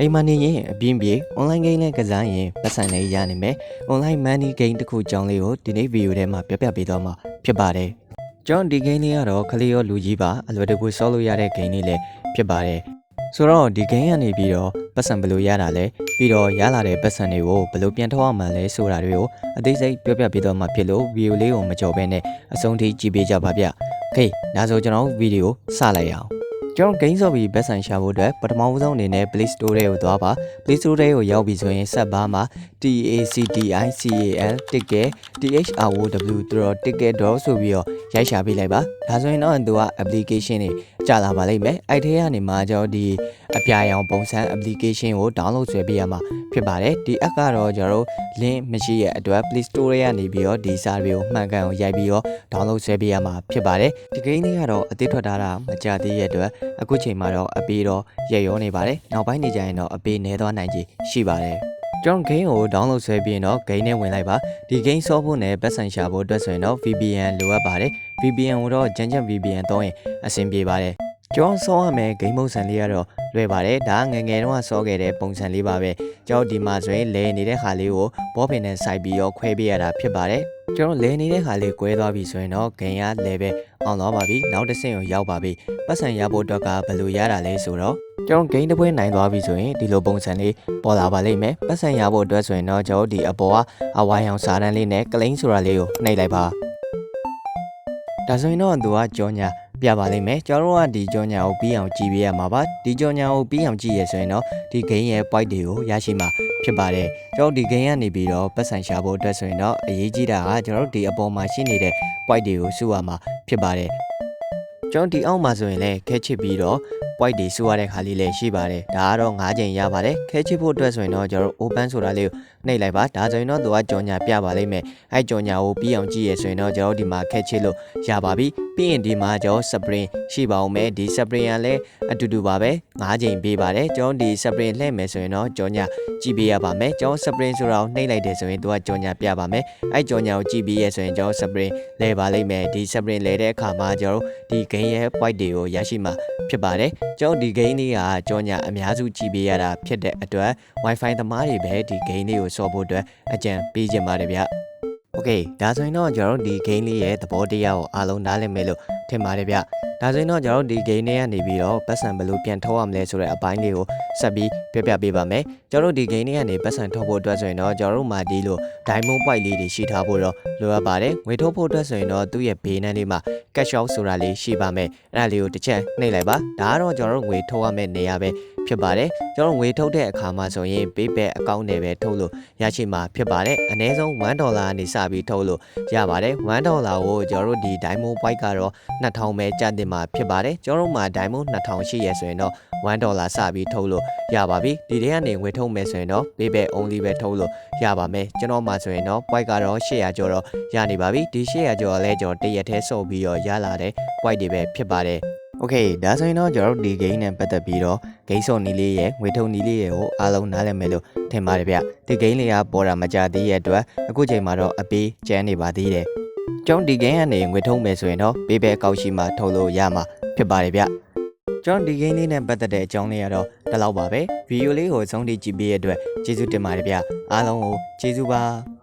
အိမ်မှာနေရင်အပြင်းပြေ online game နဲ့ကစားရင်ပတ်စံလေးရနိုင်မယ် online money game တစ်ခုအကြောင်းလေးကိုဒီနေ့ဗီဒီယိုထဲမှာပြပြပေးသွားမှာဖြစ်ပါတယ်ကျွန်တော်ဒီ game လေးကတော့ခလေးရောလူကြီးပါအလွယ်တကူဆော့လို့ရတဲ့ game လေးလည်းဖြစ်ပါတယ်ဆိုတော့ဒီ game ကနေပြီးတော့ပတ်စံဘယ်လိုရတာလဲပြီးတော့ရလာတဲ့ပတ်စံတွေကိုဘယ်လိုပြန်ထောက်အောင်မလဲဆိုတာတွေကိုအသေးစိတ်ပြပြပေးသွားမှာဖြစ်လို့ဗီဒီယိုလေးကိုမကြော်ဘဲနဲ့အဆုံးထိကြည့်ပေးကြပါဗျ။ Okay ဒါဆိုကျွန်တော်ဗီဒီယိုစလိုက်ရအောင် ကျွန်တော် game ဆော့ပြီးပတ်စံရှာဖို့အတွက်ပထမဦးဆုံးအနေနဲ့ Play Store ထဲကိုသွားပါ Play Store ထဲကိုရောက်ပြီဆိုရင်ဆက်ပါမှာ TACTICAL ticket THROW သူတော့ ticket draw ဆိုပြီးတော့ရိုက်ရှာပေးလိုက်ပါဒါဆိုရင်တော့သူက application တွေကြာလာပါလိမ့်မယ်အဲ့ထဲကနေမှကျွန်တော်ဒီအပြာရောင်ပုံစံ application ကို download ဆွဲပေးရမှာဖြစ်ပါတယ်ဒီ app ကတော့ကျွန်တော်တို့ link မရှိရဲ့အတွက် Play Store ထဲကနေပြီးတော့ဒီစာတွေကိုမှန်ကန်အောင်ရိုက်ပြီးတော့ download ဆွဲပေးရမှာဖြစ်ပါတယ်ဒီ game လေးကတော့အသစ်ထွက်ထားတာမကြသေးရဲ့အတွက်အခုချိန်မှာတော့အပေးတော့ရက်ရောနေပါတယ်နောက်ပိုင်းနေကြရင်တော့အပေးနေသွားနိုင်ခြေရှိပါတယ်ကျွန်တော် game ကို download ဆွဲပြီးရင်တော့ game နဲ့ဝင်လိုက်ပါဒီ game ဆော့ဖို့နဲ့ပတ်စံရှာဖို့အတွက်ဆိုရင်တော့ VPN လိုအပ်ပါတယ် VPN ကိုတော့ Janjan VPN သုံးရင်အဆင်ပြေပါတယ်ကျွန်တော်ဆော့ရမယ် game ပုံစံလေးကတော့ လွယ်ပါတယ်ဒါငယ်ငယ်တုန်းကဆော့ခဲ့တဲ့ပုံစံလေးပါပဲကျွန်တော်ဒီမှာဆိုရင်လဲနေတဲ့ခါလေးကိုဘောပင်နဲ့စိုက်ပြီးတော့ခွဲပေးရတာဖြစ်ပါတယ်ကျွန်တော်လဲနေတဲ့ခါလေးကွဲသွားပြီဆိုရင်တော့ဂင်ရလဲပဲအောင်သွားပါပြီနောက်တစ်ဆင့်ကိုရောက်ပါပြီပတ်စံရဖို့အတွက်ကဘယ်လိုရတာလဲဆိုတော့ကျွန်တော်ဂိမ်းတစ်ပွဲနိုင်သွားပြီဆိုရင်ဒီလိုပုံစံလေးပေါ်လာပါလိမ့်မယ်ပတ်စံရဖို့အတွက်ဆိုရင်တော့ကျွန်တော်ဒီအပေါ်ကအဝိုင်းအောင်စာတန်းလေးနဲ့ကလိန်းဆိုတာလေးကိုနှိပ်လိုက်ပါဒါဆိုရင်တော့သူကကြောညာ ပြပါလိမ့်မယ်ကျွန်တော်တို့ကဒီကြောညာကိုပြီးအောင်ကြည့်ပေးရမှာပါဒီကြောညာကိုပြီးအောင်ကြည့်ရဆိုရင်တော့ဒီဂိမ်းရဲ့ point တွေကိုရရှိမှာဖြစ်ပါတယ်ကျွန်တော်ဒီဂိမ်းကနေပြီးတော့ပတ်စံရှာဖို့အတွက်ဆိုရင်တော့အရေးကြီးတာကကျွန်တော်တို့ဒီအပေါ်မှာရှိနေတဲ့ point တွေကိုစုရမှာဖြစ်ပါတယ်ကျွန်တော်ဒီအောက်မှာဆိုရင်လည်းခဲချစ်ပြီးတော့ white တွေစုရတဲ့ခါလေးလည်းရှိပါတယ်ဒါကတော့၅ချိန်ရပါတယ်ခဲချစ်ဖို့အတွက်ဆိုရင်တော့ကျွန်တော်တို့ open ဆိုတာလေးကိုနှိပ်လိုက်ပါဒါဆိုရင်တော့သူကကြော်ညာပြပါလိမ့်မယ်အဲကြော်ညာကိုပြီးအောင်ကြည့်ရဆိုရင်တော့ကျွန်တော်ဒီမှာခဲချစ်လို့ရပါပြီ ပြီးရင်ဒီမှာကျွန်တော် spring ရှိပါအောင်မယ်ဒီ spring ကလည်းအတူတူပါပဲ၅ချိန်ပေးပါတယ်ကျွန်တော်ဒီ spring လှည့်မယ်ဆိုရင်တော့ကြော်ညာကြည့်ပေးရပါမယ်ကျွန်တော် spring ဆိုတာကိုနှိပ်လိုက်တယ်ဆိုရင်သူကကြော်ညာပြပါမယ်အဲကြော်ညာကိုကြည့်ပေးရဆိုရင်ကျွန်တော် spring လဲပါလိမ့်မယ်ဒီ spring လဲတဲ့အခါမှာကျွန်တော်ဒီ game ရဲ့ white တွေကိုရရှိမှာဖြစ်ပါတယ်ကျွန်တော်ဒီ game လေးကကြောညာအများစုကြည့်ပေးရတာဖြစ်တဲ့အတွက် Wi-Fi သမားတွေပဲဒီ game လေးကိုဆော့ဖို့အတွက်အကြံပေးချင်ပါတယ်ဗျ။ Okay ဒါဆိုရင်တော့ကျွန်တော်တို့ဒီ game လေးရဲ့သဘောတရားကိုအားလုံးနားလည်မယ်လို့ ထင်ပါတယ်ဗျ။ဒါဆိုရင်တော့ကျွန်တော်တို့ဒီ game လေးကနေပြီးတော့ပတ်စံဘယ်လိုပြန်ထုတ်ရမလဲဆိုတဲ့အပိုင်းလေးကိုဆက်ပြီးပြပြပေးပါမယ်။ကျွန်တော်တို့ဒီ game လေးကနေပတ်စံထုတ်ဖို့အတွက်ဆိုရင်တော့ကျွန်တော်တို့မှာဒီလို diamond point လေးတွေရှိထားဖို့တော့လိုအပ်ပါတယ်။ငွေထုတ်ဖို့အတွက်ဆိုရင်တော့သူ့ရဲ့ဘေးနန်းလေးမှာ cash out ဆိုတာလေးရှိပါမယ်။အဲ့ဒါလေးကိုတစ်ချက်နှိပ်လိုက်ပါ။ဒါကတော့ကျွန်တော်တို့ငွေထုတ်ရမယ့်နေရာပဲဖြစ်ပါတယ်။ကျွန်တော်ငွေထုတ်တဲ့အခါမှာဆိုရင် PayPal account နဲ့ပဲထုတ်လို့ရရှိမှာဖြစ်ပါတယ်။အနည်းဆုံး1ဒေါ်လာကနေစပြီးထုတ်လို့ရပါတယ်။1ဒေါ်လာကိုကျွန်တော်တို့ဒီ Diamond Point ကတော့2000ပဲကျတင်မှာဖြစ်ပါတယ်။ကျွန်တော်တို့မှာ Diamond 2000ရှိရဆိုရင်တော့1ဒေါ်လာစပြီးထုတ်လို့ရပါပြီ။ဒီထဲကနေငွေထုတ်မယ်ဆိုရင်တော့ PayPal only ပဲထုတ်လို့ရပါမယ်။ကျွန်တော်မှာဆိုရင်တော့ point ကတော့800ကျော်တော့ရနေပါပြီ။ဒီ800ကျော်လဲကျွန်တော်တရက်ထဲစုပ်ပြီးတော့ရလာတဲ့ point တွေပဲဖြစ်ပါတယ်။ Okay ဒါဆိုရင်တော့ကျွန်တော်တို့ဒီ game နဲ့ပတ်သက်ပြီးတော့ game ဆော့နီးလေးရဲ့ငွေထုတ်နီးလေးရဲ့ကိုအားလုံးနားလည်မယ်လို့ထင်ပါတယ်ဗျဒီ game လေးကပေါ်တာမကြသေးရဲ့အတွက်အခုချိန်မှာတော့အပေးကျန်းနေပါသေးတယ် ကျွန်တော်ဒီ game ကနေငွေထုတ်မယ်ဆိုရင်တော့ပေးပဲအကောက်ရှိမှထုတ်လို့ရမှာဖြစ်ပါတယ်ဗျကျွန်တော်ဒီ game လေးနဲ့ပတ်သက်တဲ့အကြောင်းလေးကတော့ဒီလောက်ပါပဲဗီဒီယိုလေးကိုဆုံးထိကြည့်ပေးရတဲ့အတွက်ကျေးဇူးတင်ပါတယ်ဗျအားလုံးကိုကျေးဇူးပါ